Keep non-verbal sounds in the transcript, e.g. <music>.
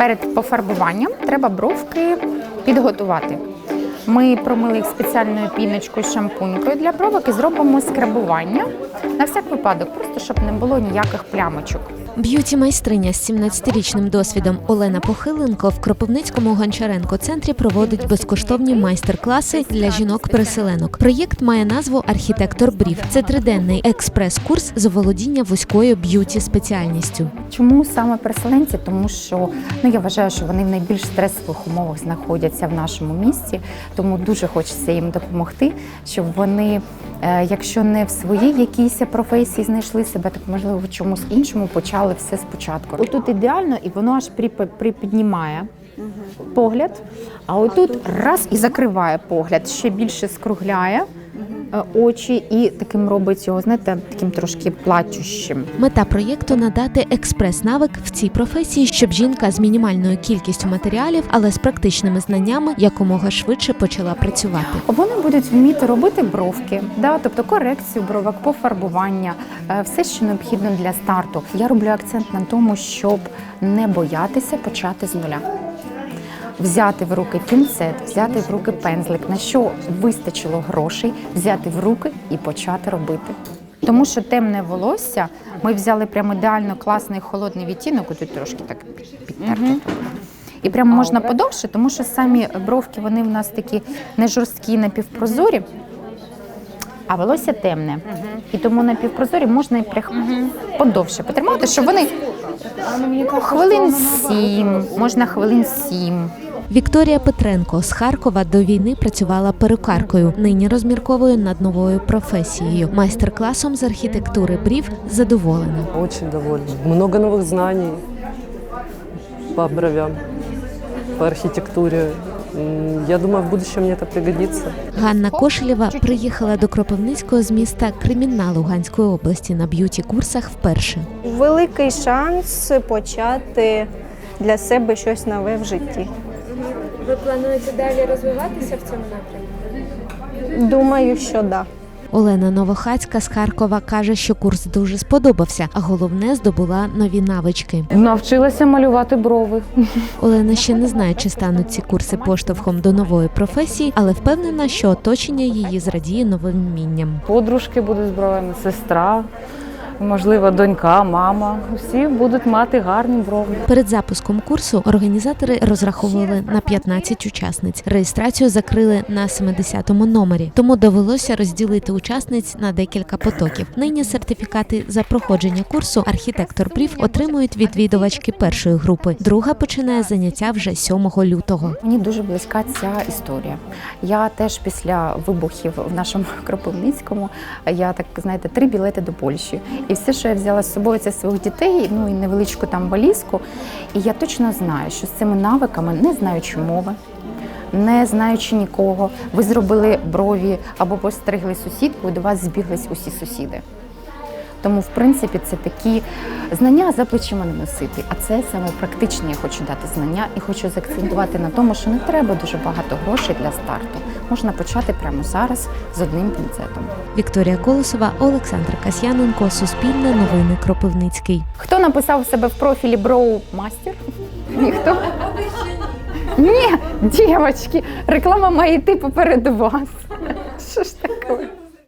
Перед пофарбуванням треба бровки підготувати. Ми промили їх спеціальною піночкою з шампунькою для бровок і зробимо скрабування на всяк випадок, просто щоб не було ніяких плямочок. Б'юті майстриня з 17-річним досвідом Олена Похиленко в Кропивницькому Гончаренко центрі проводить безкоштовні майстер-класи для жінок-переселенок. Проєкт має назву Архітектор Брів. Це триденний експрес-курс з оволодіння вузькою б'юті спеціальністю. Чому саме переселенці? Тому що ну я вважаю, що вони в найбільш стресових умовах знаходяться в нашому місті, тому дуже хочеться їм допомогти, щоб вони, е, якщо не в своїй якійсь професії знайшли себе, так можливо в чомусь іншому почали все спочатку. Отут ідеально, і воно аж припіднімає. Погляд, а отут раз і закриває погляд, ще більше скругляє очі і таким робить його, знаєте, таким трошки плачущим. Мета проєкту надати експрес-навик в цій професії, щоб жінка з мінімальною кількістю матеріалів, але з практичними знаннями якомога швидше почала працювати. Вони будуть вміти робити бровки, да, тобто корекцію бровок, пофарбування, е, все, що необхідно для старту. Я роблю акцент на тому, щоб не боятися почати з нуля. Взяти в руки пінцет, взяти в руки пензлик, на що вистачило грошей, взяти в руки і почати робити. Тому що темне волосся ми взяли прямо ідеально класний холодний відтінок, тут трошки так підтерто. І прямо можна подовше, тому що самі бровки вони в нас такі не жорсткі, напівпрозорі, а волосся темне. І тому напівпрозорі можна і прях... подовше потримати, щоб вони ну, хвилин сім, можна хвилин сім. Вікторія Петренко з Харкова до війни працювала перукаркою. Нині розмірковує над новою професією. Майстер-класом з архітектури брів задоволена. Очень довольна. Много новых знаний по бровям, по архитектуре. М, Я думаю, в будущем мне это пригодится. Ганна Кошелєва приїхала до Кропивницького з міста Кремінна Луганської області на б'юті-курсах вперше. великий шанс почати для себе щось нове в житті. Ви плануєте далі розвиватися в цьому напрямку? Думаю, що так. Да. Олена Новохацька з Харкова каже, що курс дуже сподобався, а головне здобула нові навички. Навчилася малювати брови. Олена ще не знає, чи стануть ці курси поштовхом до нової професії, але впевнена, що оточення її зрадіє новим вмінням. Подружки будуть з бровами, сестра, можливо, донька, мама. Всі будуть мати гарні брови. Перед запуском курсу організатори розраховували на 15 учасниць. Реєстрацію закрили на 70-му номері, тому довелося розділити учасниць на декілька потоків. Нині сертифікати за проходження курсу архітектор брів отримують відвідувачки першої групи. Друга починає заняття вже 7 лютого. Мені дуже близька ця історія. Я теж після вибухів в нашому <laughs> Кропивницькому, я так знаєте, три білети до Польщі. І все, що я взяла з собою, це своїх дітей, ну і невеличку там валізку. І я точно знаю, що з цими навиками, не знаючи мови, не знаючи нікого, ви зробили брові або постригли сусідку, і до вас збіглись усі сусіди. Тому, в принципі, це такі знання за плечима не носити. А це саме практичні я хочу дати знання і хочу заакцентувати на тому, що не треба дуже багато грошей для старту. Можна почати прямо зараз з одним пінцетом. Вікторія Колосова, Олександр Касьяненко, Суспільне новини Кропивницький. Хто написав у себе в профілі Броу Мастер? Ніхто? Ні, дівчатки, реклама має йти попереду вас. Що ж таке?